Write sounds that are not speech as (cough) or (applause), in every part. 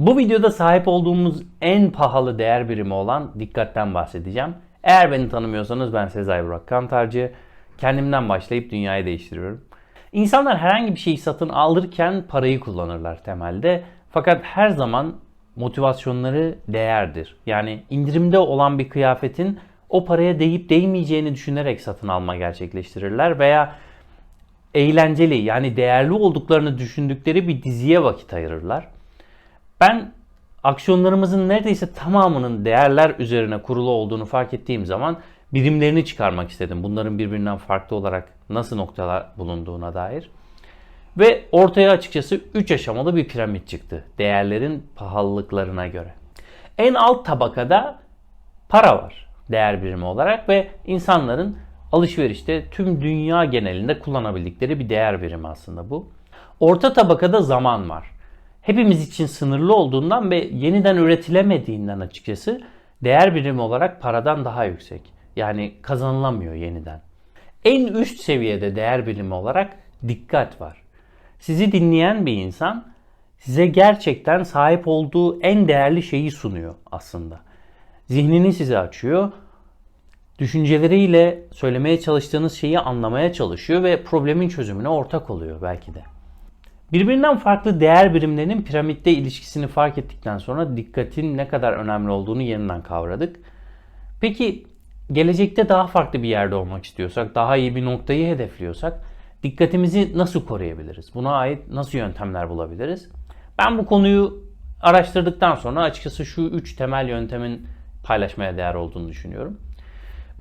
Bu videoda sahip olduğumuz en pahalı değer birimi olan dikkatten bahsedeceğim. Eğer beni tanımıyorsanız ben Sezai Burak Kantarcı. Kendimden başlayıp dünyayı değiştiriyorum. İnsanlar herhangi bir şeyi satın alırken parayı kullanırlar temelde. Fakat her zaman motivasyonları değerdir. Yani indirimde olan bir kıyafetin o paraya değip değmeyeceğini düşünerek satın alma gerçekleştirirler veya eğlenceli yani değerli olduklarını düşündükleri bir diziye vakit ayırırlar. Ben aksiyonlarımızın neredeyse tamamının değerler üzerine kurulu olduğunu fark ettiğim zaman birimlerini çıkarmak istedim. Bunların birbirinden farklı olarak nasıl noktalar bulunduğuna dair. Ve ortaya açıkçası 3 aşamalı bir piramit çıktı değerlerin pahalılıklarına göre. En alt tabakada para var değer birimi olarak ve insanların alışverişte tüm dünya genelinde kullanabildikleri bir değer birimi aslında bu. Orta tabakada zaman var. Hepimiz için sınırlı olduğundan ve yeniden üretilemediğinden açıkçası değer birimi olarak paradan daha yüksek. Yani kazanılamıyor yeniden. En üst seviyede değer birimi olarak dikkat var. Sizi dinleyen bir insan size gerçekten sahip olduğu en değerli şeyi sunuyor aslında. Zihnini size açıyor. Düşünceleriyle söylemeye çalıştığınız şeyi anlamaya çalışıyor ve problemin çözümüne ortak oluyor belki de. Birbirinden farklı değer birimlerinin piramitte ilişkisini fark ettikten sonra dikkatin ne kadar önemli olduğunu yeniden kavradık. Peki gelecekte daha farklı bir yerde olmak istiyorsak, daha iyi bir noktayı hedefliyorsak dikkatimizi nasıl koruyabiliriz? Buna ait nasıl yöntemler bulabiliriz? Ben bu konuyu araştırdıktan sonra açıkçası şu üç temel yöntemin paylaşmaya değer olduğunu düşünüyorum.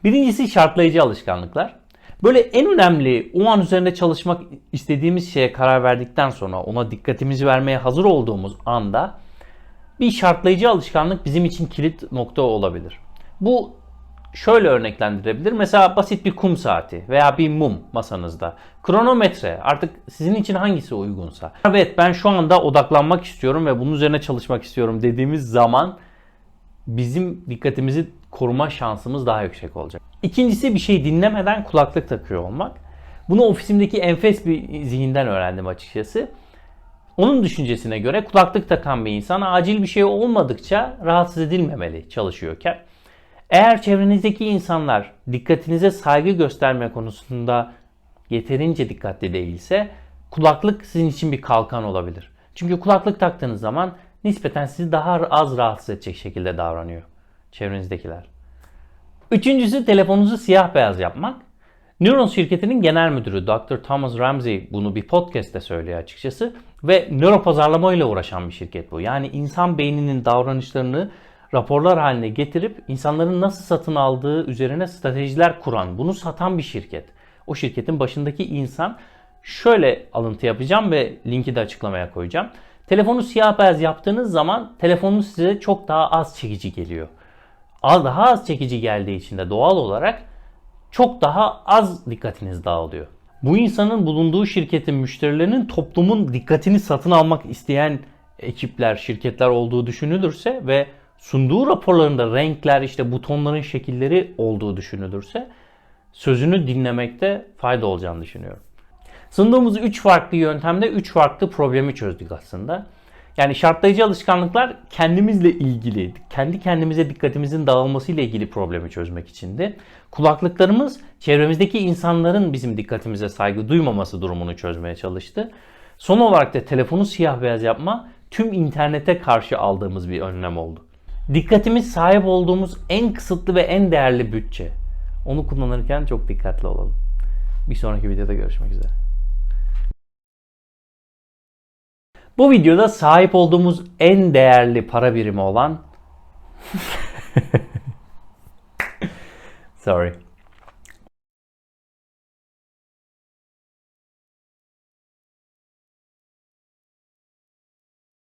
Birincisi şartlayıcı alışkanlıklar. Böyle en önemli o an üzerinde çalışmak istediğimiz şeye karar verdikten sonra ona dikkatimizi vermeye hazır olduğumuz anda bir şartlayıcı alışkanlık bizim için kilit nokta olabilir. Bu şöyle örneklendirebilir. Mesela basit bir kum saati veya bir mum masanızda. Kronometre artık sizin için hangisi uygunsa. Evet ben şu anda odaklanmak istiyorum ve bunun üzerine çalışmak istiyorum dediğimiz zaman bizim dikkatimizi koruma şansımız daha yüksek olacak. İkincisi bir şey dinlemeden kulaklık takıyor olmak. Bunu ofisimdeki enfes bir zihinden öğrendim açıkçası. Onun düşüncesine göre kulaklık takan bir insan acil bir şey olmadıkça rahatsız edilmemeli çalışıyorken. Eğer çevrenizdeki insanlar dikkatinize saygı gösterme konusunda yeterince dikkatli değilse kulaklık sizin için bir kalkan olabilir. Çünkü kulaklık taktığınız zaman nispeten sizi daha az rahatsız edecek şekilde davranıyor çevrenizdekiler. Üçüncüsü telefonunuzu siyah beyaz yapmak. Neurons şirketinin genel müdürü Dr. Thomas Ramsey bunu bir podcast'te söylüyor açıkçası. Ve nöro pazarlama ile uğraşan bir şirket bu. Yani insan beyninin davranışlarını raporlar haline getirip insanların nasıl satın aldığı üzerine stratejiler kuran, bunu satan bir şirket. O şirketin başındaki insan şöyle alıntı yapacağım ve linki de açıklamaya koyacağım. Telefonu siyah beyaz yaptığınız zaman telefonunuz size çok daha az çekici geliyor. Daha az çekici geldiği için de doğal olarak çok daha az dikkatiniz dağılıyor. Bu insanın bulunduğu şirketin müşterilerinin toplumun dikkatini satın almak isteyen ekipler, şirketler olduğu düşünülürse ve sunduğu raporlarında renkler, işte butonların şekilleri olduğu düşünülürse sözünü dinlemekte fayda olacağını düşünüyorum. Sunduğumuz 3 farklı yöntemde 3 farklı problemi çözdük aslında. Yani şartlayıcı alışkanlıklar kendimizle ilgili, kendi kendimize dikkatimizin dağılması ile ilgili problemi çözmek içindi. Kulaklıklarımız çevremizdeki insanların bizim dikkatimize saygı duymaması durumunu çözmeye çalıştı. Son olarak da telefonu siyah beyaz yapma tüm internete karşı aldığımız bir önlem oldu. Dikkatimiz sahip olduğumuz en kısıtlı ve en değerli bütçe. Onu kullanırken çok dikkatli olalım. Bir sonraki videoda görüşmek üzere. Bu videoda sahip olduğumuz en değerli para birimi olan (laughs) Sorry.